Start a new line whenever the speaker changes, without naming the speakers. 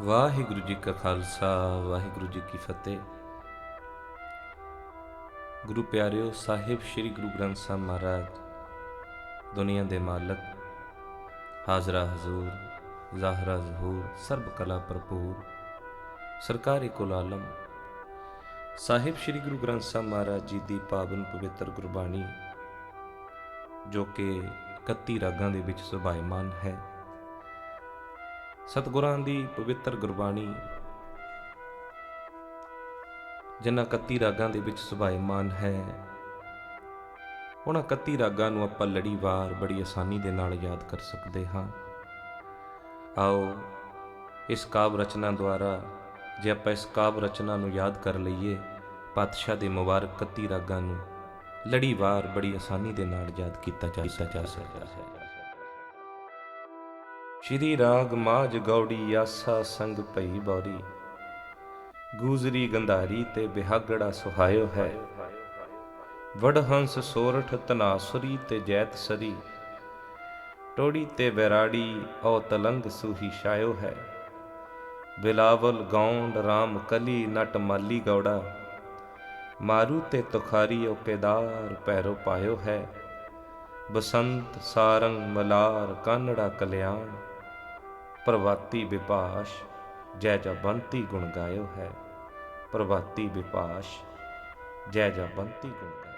ਵਾਹਿਗੁਰੂ ਜੀ ਕਾ ਖਾਲਸਾ, ਵਾਹਿਗੁਰੂ ਜੀ ਕੀ ਫਤਿਹ। ਗੁਰੂ ਪਿਆਰਿਓ, ਸਾਹਿਬ ਸ੍ਰੀ ਗੁਰੂ ਗ੍ਰੰਥ ਸਾਹਿਬ ਮਹਾਰਾਜ, ਦੁਨੀਆ ਦੇ ਮਾਲਕ, ਹਾਜ਼ਰਾ ਹਜ਼ੂਰ, ਜ਼ਾਹਰਾ ਜ਼ਹੂਰ, ਸਰਬ ਕਲਾ ਭਰਪੂਰ, ਸਰਕਾਰੀ ਕੁਲ ਆਲਮ। ਸਾਹਿਬ ਸ੍ਰੀ ਗੁਰੂ ਗ੍ਰੰਥ ਸਾਹਿਬ ਮਹਾਰਾਜ ਜੀ ਦੀ ਪਾਵਨ ਪਵਿੱਤਰ ਗੁਰਬਾਣੀ, ਜੋ ਕਿ 31 ਰਾਗਾਂ ਦੇ ਵਿੱਚ ਸੁਭਾਇਮਾਨ ਹੈ ਸਤਿਗੁਰਾਂ ਦੀ ਪਵਿੱਤਰ ਗੁਰਬਾਣੀ। ਜਿਨ੍ਹਾਂ 31 ਰਾਗਾਂ ਦੇ ਵਿੱਚ ਸੁਭਾਇਮਾਨ ਹੈ, ਉਹਨਾਂ 31 ਰਾਗਾਂ ਨੂੰ ਆਪਾਂ ਲੜੀਵਾਰ ਬੜੀ ਆਸਾਨੀ ਦੇ ਨਾਲ ਯਾਦ ਕਰ ਸਕਦੇ ਹਾਂ। ਆਓ, ਇਸ ਕਾਵ ਰਚਨਾ ਦੁਆਰਾ ਜੇ ਆਪਾਂ ਇਸ ਕਾਵ ਰਚਨਾ ਨੂੰ ਯਾਦ ਕਰ ਲਈਏ, ਪਾਤਸ਼ਾਹ ਦੇ ਮੁਬਾਰਕ 31 ਰਾਗਾਂ ਨੂੰ ਲੜੀਵਾਰ ਬੜੀ ਆਸਾਨੀ ਦੇ ਨਾਲ ਯਾਦ ਕੀਤਾ ਜਾ ਸਕਦਾ ਹੈ। ਸ਼੍ਰੀ ਰਾਗ ਮਾਝ ਗੌੜੀ ਆਸਾ ਸੰਗ ਭਈ ਬੌਰੀ। ਗੂਜਰੀ ਗੰਧਾਰੀ ਤੇ ਬਿਹਾਗੜਾ ਸੁਹਾਇਓ ਹੈ। ਵੜ ਹੰਸ ਸੋਰਠ ਤਨਾਸੁਰੀ ਤੇ ਜੈਤ ਸਰੀ। ਟੋੜੀ ਤੇ ਵੈਰਾੜੀ ਔ ਤਲੰਗ ਸੂਹੀ ਛਾਇਓ ਹੈ। ਬਿਲਾਵਲ ਗੌਂਡ ਰਾਮ ਕਲੀ ਨਟ ਮਾਲੀ ਗੌੜਾ। ਮਾਰੂ ਤੇ ਤੁਖਾਰੀ ਓ ਕੇਦਾਰ ਪੈਰੋ ਪਾਇਓ ਹੈ। ਬਸੰਤ, ਸਾਰੰਗ, ਮਲਾਰ, ਕਾਨੜਾ, ਕਲਿਆਣ। ਪ੍ਰਵਾਤੀ ਵਿਪਾਸ਼ ਜੈ ਜਬੰਤੀ ਗੁਣ ਗਾਇਓ ਹੈ। ਪ੍ਰਵਾਤੀ ਵਿਪਾਸ਼ ਜੈ ਜਬੰਤੀ ਗੁਣ ਗਾਇਓ